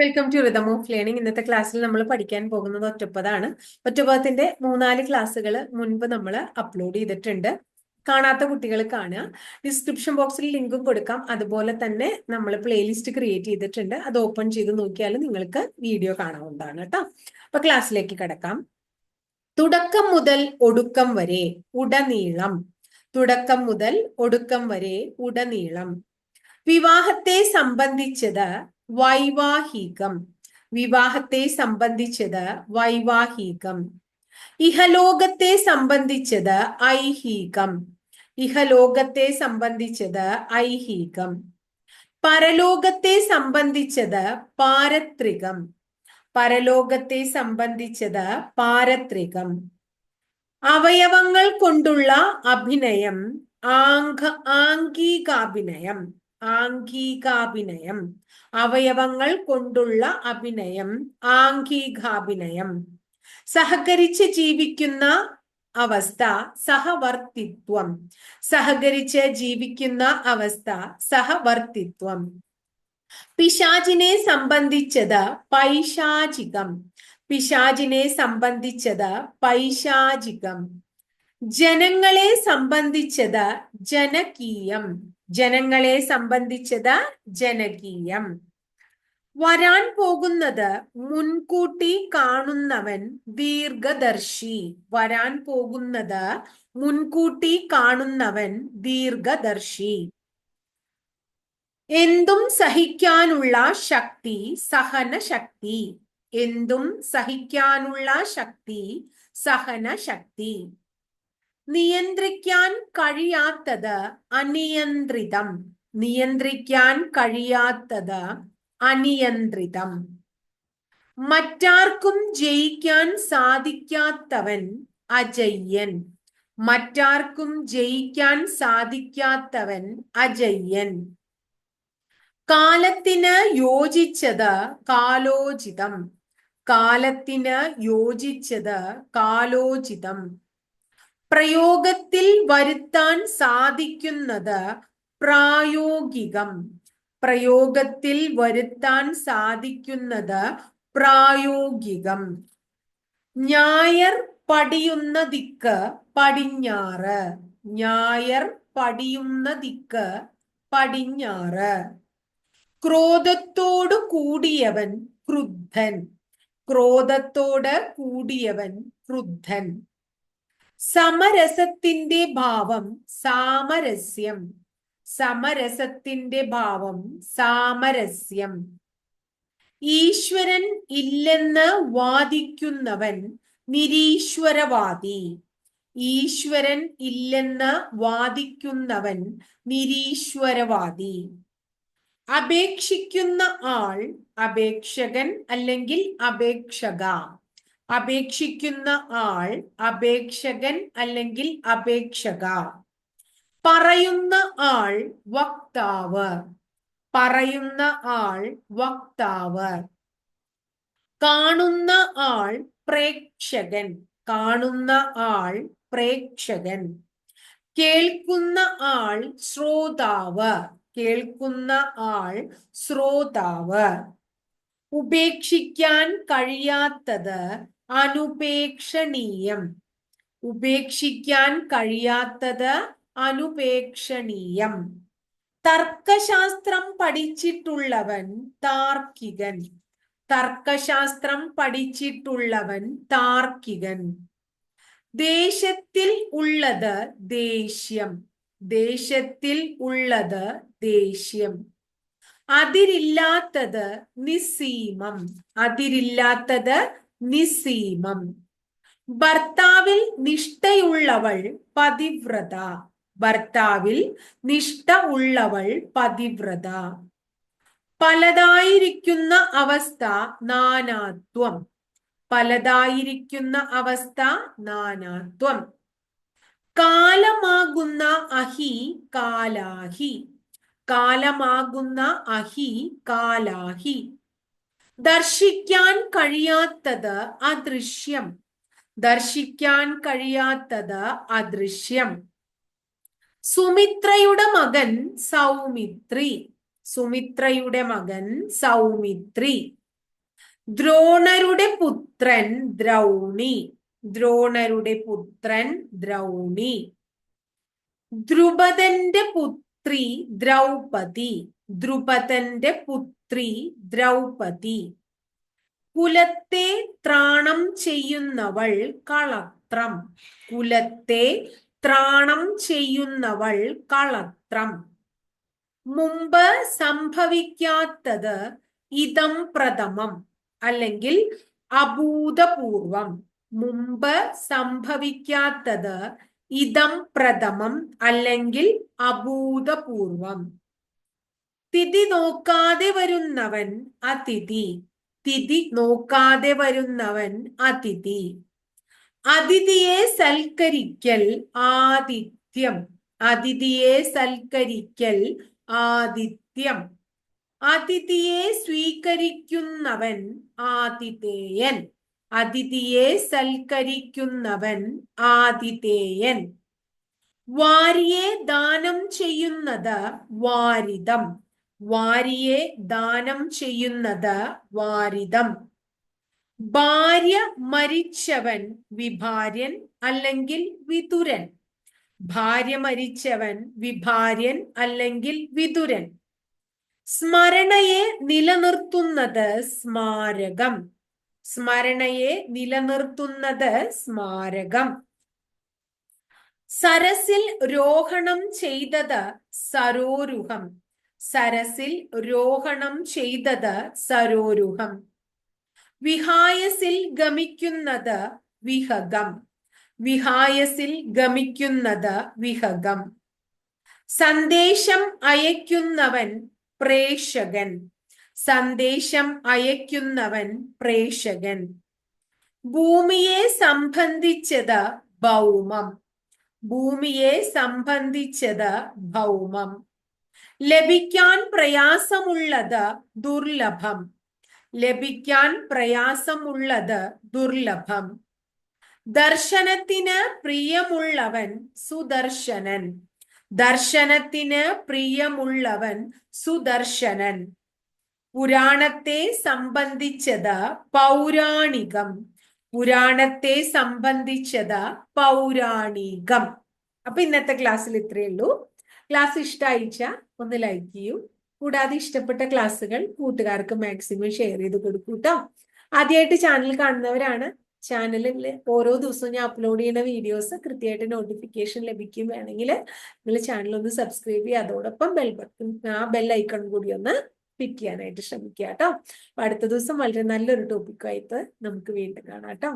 Welcome to rhythm of learning ഇന്നത്തെ ക്ലാസ്സിൽ നമ്മൾ പഠിക്കാൻ പോകുന്നത് ഒറ്റപ്പതാണ് ഒറ്റപ്പദത്തിന്റെ മൂന്നാൽ ക്ലാസ്സുകൾ മുൻപ് നമ്മൾ അപ്ലോഡ് ചെയ്തിട്ടുണ്ട്. കാണാത്ത കുട്ടികൾ കാണുക. ഡിസ്ക്രിപ്ഷൻ ബോക്സിൽ ലിങ്കും കൊടുക്കാം. അതുപോലെ തന്നെ നമ്മൾ പ്ലേലിസ്റ്റ് ക്രിയേറ്റ് ചെയ്തിട്ടുണ്ട്. അത് ഓപ്പൺ ചെയ്ത് നോക്കിയാൽ നിങ്ങൾക്ക് വീഡിയോ കാണാവുന്നതാണ് കേട്ടോ. അപ്പൊ ക്ലാസ്സിലേക്ക് കിടക്കാം. തുടക്കം മുതൽ ഒടുക്കം വരെ ഉടനീളം. തുടക്കം മുതൽ ഒടുക്കം വരെ ഉടനീളം. വിവാഹത്തെ സംബന്ധിച്ചത് വൈവാഹികം. വിവാഹത്തെ സംബന്ധിച്ചത് വൈവാഹികം. ഇഹലോകത്തെ സംബന്ധിച്ചത് ഐഹികം. ഇഹലോകത്തെ സംബന്ധിച്ചത് ഐഹികം. പരലോകത്തെ സംബന്ധിച്ചത് പാരത്രികം. പരലോകത്തെ സംബന്ധിച്ചത് പാരത്രികം. അവയവങ്ങൾ കൊണ്ടുള്ള അഭിനയം ആംഗ ആംഗികാഭിനയം. ആംഗികാഭിനയം. അവയവങ്ങൾ കൊണ്ടുള്ള അഭിനയം ആംഗികാഭിനയം. സഹകരിച്ച് ജീവിക്കുന്ന അവസ്ഥ സഹവർത്തിത്വം. സഹകരിച്ച് ജീവിക്കുന്ന അവസ്ഥ സഹവർത്തിത്വം. പിശാചിനെ സംബന്ധിച്ചത് പൈശാചികം. പിശാചിനെ സംബന്ധിച്ചത് പൈശാചികം. ജനങ്ങളെ സംബന്ധിച്ചത് ജനകീയം. ജനങ്ങളെ സംബന്ധിച്ചത് ജനകീയം. വരാൻ പോകുന്നത് മുൻകൂട്ടി കാണുന്നവൻ ദീർഘദർശി. വരാൻ പോകുന്നത് മുൻകൂട്ടി കാണുന്നവൻ ദീർഘദർശി. എന്തും സഹിക്കാനുള്ള ശക്തി സഹന ശക്തി എന്തും സഹിക്കാനുള്ള ശക്തി സഹന ശക്തി നിയന്ത്രിക്കാൻ കഴിയാത്തത് അനിയന്ത്രിതം. നിയന്ത്രിക്കാൻ കഴിയാത്തത് അനിയന്ത്രിതം. മറ്റാർക്കും ജയിക്കാൻ സാധിക്കാത്തവൻ അജയ്യൻ. മറ്റാർക്കും ജയിക്കാൻ സാധിക്കാത്തവൻ അജയ്യൻ. കാലത്തിന് യോജിച്ചത് കാലോചിതം. കാലത്തിന് യോജിച്ചത് കാലോചിതം. പ്രയോഗത്തിൽ വരുത്താൻ സാധിക്കുന്നത് പ്രായോഗികം. പ്രയോഗത്തിൽ വരുത്താൻ സാധിക്കുന്നത് പ്രായോഗികം. ഞായർ പടിയുന്ന ദിക്ക് പടിഞ്ഞാറ്. ഞായർ പടിയുന്ന ദിക്ക് പടിഞ്ഞാറ്. ക്രോധത്തോട് കൂടിയവൻ ക്രുദ്ധൻ. ക്രോധത്തോട് കൂടിയവൻ ക്രുദ്ധൻ. സമരസത്തിന്റെ ഭാവം സാമരസ്യം. സമരസത്തിന്റെ ഭാവം സാമരസ്യം. ഈശ്വരൻ ഇല്ലെന്ന് വാദിക്കുന്നവൻ നിരീശ്വരവാദി. ഈശ്വരൻ ഇല്ലെന്ന് വാദിക്കുന്നവൻ നിരീശ്വരവാദി. അപേക്ഷിക്കുന്ന ആൾ അപേക്ഷകൻ അല്ലെങ്കിൽ അപേക്ഷക. അപേക്ഷിക്കുന്ന ആൾ അപേക്ഷകൻ അല്ലെങ്കിൽ അപേക്ഷക. പറയുന്ന ആൾ വക്താവ്. പറയുന്ന ആൾ വക്താവ്. കാണുന്ന ആൾ പ്രേക്ഷകൻ. കാണുന്ന ആൾ പ്രേക്ഷകൻ. കേൾക്കുന്ന ആൾ ശ്രോതാവ്. കേൾക്കുന്ന ആൾ ശ്രോതാവ്. ഉപേക്ഷിക്കാൻ കഴിയാത്തത് അനുപേക്ഷണീയം. ഉപേക്ഷിക്കാൻ കഴിയാത്തത് അനുപേക്ഷണീയം. തർക്കശാസ്ത്രം പഠിച്ചിട്ടുള്ളവൻ താർക്കികൻ. തർക്കശാസ്ത്രം പഠിച്ചിട്ടുള്ളവൻ താർക്കികൻ. ദേശത്തിൽ ഉള്ളത് ദേഷ്യം. ദേശത്തിൽ ഉള്ളത് ദേഷ്യം. അതിരില്ലാത്തത് നിസ്സീമം. അതിരില്ലാത്തത് നിസ്സീമം ഭർത്താവിൽ നിഷ്ഠയുള്ളവൾ പതിവ്രത. ഭർത്താവിൽ നിഷ്ഠ ഉള്ളവൾ പതിവ്രത. പലതായിരിക്കുന്ന അവസ്ഥ നാനാത്വം. പലതായിരിക്കുന്ന അവസ്ഥ നാനാത്വം. കാലമാകുന്ന അഹി കാലാഹി. കാലമാകുന്ന അഹി കാലാഹി. ദർശിക്കാൻ കഴിയാത്തത് അദൃശ്യം. ദർശിക്കാൻ കഴിയാത്തത് അദൃശ്യം. സുമിത്രയുടെ മകൻ സൗമിത്രി. സുമിത്രയുടെ മകൻ സൗമിത്രി. ദ്രോണരുടെ പുത്രൻ ദ്രൗണി. ദ്രോണരുടെ പുത്രൻ ദ്രൗണി. ദ്രുപദന്റെ പുത്രി ദ്രൗപതി ദ്രുപദന്റെ പുത്രി ദ്രൗപതി കുലത്തെ ത്രാണം ചെയ്യുന്നവൾ കളത്രം. കുലത്തെ ത്രാണം ചെയ്യുന്നവൾ കളത്രം. മുമ്പ് സംഭവിക്കാത്തത് ഇതം പ്രഥമം അല്ലെങ്കിൽ അഭൂതപൂർവം. മുമ്പ് സംഭവിക്കാത്തത് ഇതം പ്രഥമം അല്ലെങ്കിൽ അഭൂതപൂർവം. തിഥി നോക്കാതെ വരുന്നവൻ അതിഥി. തിഥി നോക്കാതെ വരുന്നവൻ അതിഥി. അതിഥിയെ സൽക്കരിക്കൽ ആദിത്യം. അതിഥിയെ സൽക്കരിക്കൽ ആദിത്യം. അതിഥിയെ സ്വീകരിക്കുന്നവൻ ആതിഥേയൻ. അതിഥിയെ സൽക്കരിക്കുന്നവൻ ആതിഥേയൻ. വാരിയെ ദാനം ചെയ്യുന്നത് വാരിതം. വാരിയെ ദാനം ചെയ്യുന്നത് വാരിതം. ഭാര്യ മരിച്ചവൻ വിഭാര്യൻ അല്ലെങ്കിൽ വിതുരൻ. ഭാര്യ മരിച്ചവൻ വിഭാര്യൻ അല്ലെങ്കിൽ വിതുരൻ. സ്മരണയെ നിലനിർത്തുന്നത് സ്മാരകം. സ്മരണയെ നിലനിർത്തുന്നത് സ്മാരകം. സരസിൽ രോഹണം ചെയ്തത് സരോരുഹം. സരസിൽ രോഹണം ചെയ്തത് സരോരുഹം. വിഹായസിൽ ഗമിക്കുന്നത് വിഹകം. വിഹായസിൽ ഗമിക്കുന്നത് വിഹകം. സന്ദേശം അയക്കുന്നവൻ പ്രേക്ഷകൻ. സന്ദേശം അയക്കുന്നവൻ പ്രേക്ഷകൻ. ഭൂമിയെ സംബന്ധിച്ചത് ഭൗമം. ഭൂമിയെ സംബന്ധിച്ചത് ഭൗമം. ലഭിക്കാൻ പ്രയാസമുള്ളത് ദുർലഭം. ലഭിക്കാൻ പ്രയാസമുള്ളത് ദുർലഭം. ദർശനത്തിന് പ്രിയമുള്ളവൻ സുദർശനൻ. ദർശനത്തിന് പ്രിയമുള്ളവൻ സുദർശനൻ. പുരാണത്തെ സംബന്ധിച്ചത് പൗരാണികം. പുരാണത്തെ സംബന്ധിച്ചത് പൗരാണികം. അപ്പൊ ഇന്നത്തെ ക്ലാസ്സിൽ ഇത്രയേ ഉള്ളൂ. ക്ലാസ് ഇഷ്ടമായിച്ച ഒന്ന് ലൈക്ക് ചെയ്യൂ. കൂടാതെ ഇഷ്ടപ്പെട്ട ക്ലാസ്സുകൾ കൂട്ടുകാർക്ക് മാക്സിമം ഷെയർ ചെയ്ത് കൊടുക്കൂ കേട്ടോ ആദ്യമായിട്ട് ചാനൽ കാണുന്നവരാണ്. ചാനലിൽ ഓരോ ദിവസവും ഞാൻ അപ്ലോഡ് ചെയ്യുന്ന വീഡിയോസ് കൃത്യമായിട്ട് നോട്ടിഫിക്കേഷൻ ലഭിക്കും വേണമെങ്കിൽ നിങ്ങൾ ചാനൽ ഒന്ന് സബ്സ്ക്രൈബ് ചെയ്യുക. അതോടൊപ്പം ബെൽ ബട്ടൺ ആ ബെൽ ഐക്കൺ കൂടി ഒന്ന് പിക്ക് ചെയ്യാനായിട്ട് ശ്രമിക്കുക കേട്ടോ അടുത്ത ദിവസം വളരെ നല്ലൊരു ടോപ്പിക്കായിട്ട് നമുക്ക് വീണ്ടും കാണാം കേട്ടോ